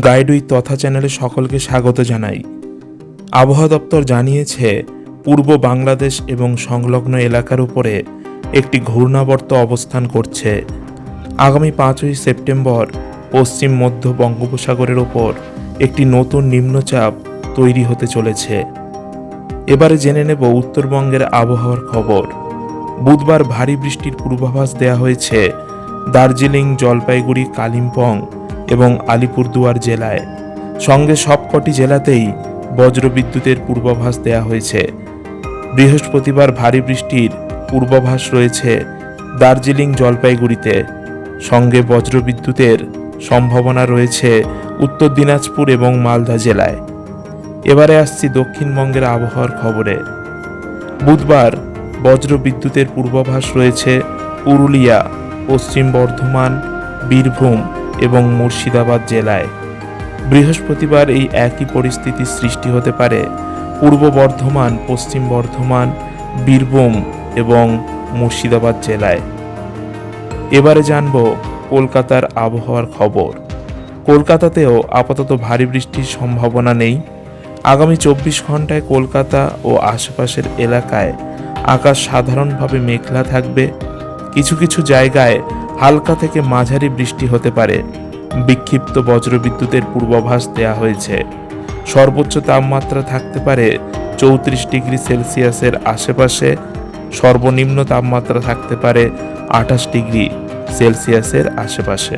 গাইডুই তথা চ্যানেলে সকলকে স্বাগত জানাই। আবহাওয়া দপ্তর জানিয়েছে, পূর্ব বাংলাদেশ এবং সংলগ্ন এলাকার উপরে একটি ঘূর্ণাবর্ত অবস্থান করছে। আগামী পাঁচই সেপ্টেম্বর পশ্চিম মধ্য বঙ্গোপসাগরের ওপর একটি নতুন নিম্নচাপ তৈরি হতে চলেছে। এবারে জেনে নেব উত্তরবঙ্গের আবহাওয়ার খবর। বুধবার ভারী বৃষ্টির পূর্বাভাস দেওয়া হয়েছে। দার্জিলিং, জলপাইগুড়ি, কালিম্পং এবং আলিপুরদুয়ার জেলায়। সঙ্গে সবকটি জেলাতেই বজ্রবিদ্যুতের পূর্বাভাস দেওয়া হয়েছে। বৃহস্পতিবার ভারী বৃষ্টির পূর্বাভাস রয়েছে দার্জিলিং জলপাইগুড়িতে। সঙ্গে বজ্রবিদ্যুতের সম্ভাবনা রয়েছে উত্তর দিনাজপুর এবং মালদা জেলায়। এবারে আসছি দক্ষিণবঙ্গের আবহাওয়ার খবরে। বুধবার বজ্র বিদ্যুতের পূর্বাভাস রয়েছে পুরুলিয়া, পশ্চিম বর্ধমান, বীরভূম এবং মুর্শিদাবাদ জেলায়। বৃহস্পতিবার এই একই পরিস্থিতির সৃষ্টি হতে পারে। পূর্ব বর্ধমান, পশ্চিম বর্ধমান, বীরভূম এবং মুর্শিদাবাদ জেলায়। এবারে জানব কলকাতার আবহাওয়ার খবর। কলকাতাতেও আপাতত ভারী বৃষ্টির সম্ভাবনা নেই। আগামী চব্বিশ ঘন্টায় কলকাতা ও আশেপাশের এলাকায় আকাশ সাধারণভাবে মেঘলা থাকবে। কিছু কিছু জায়গায় হালকা থেকে মাঝারি বৃষ্টি হতে পারে। বিক্ষিপ্ত বজ্রবিদ্যুতের পূর্বাভাস দেওয়া হয়েছে। সর্বোচ্চ তাপমাত্রা থাকতে পারে চৌত্রিশ ডিগ্রি সেলসিয়াসের আশেপাশে। সর্বনিম্ন তাপমাত্রা থাকতে পারে আঠাশ ডিগ্রি সেলসিয়াসের আশেপাশে।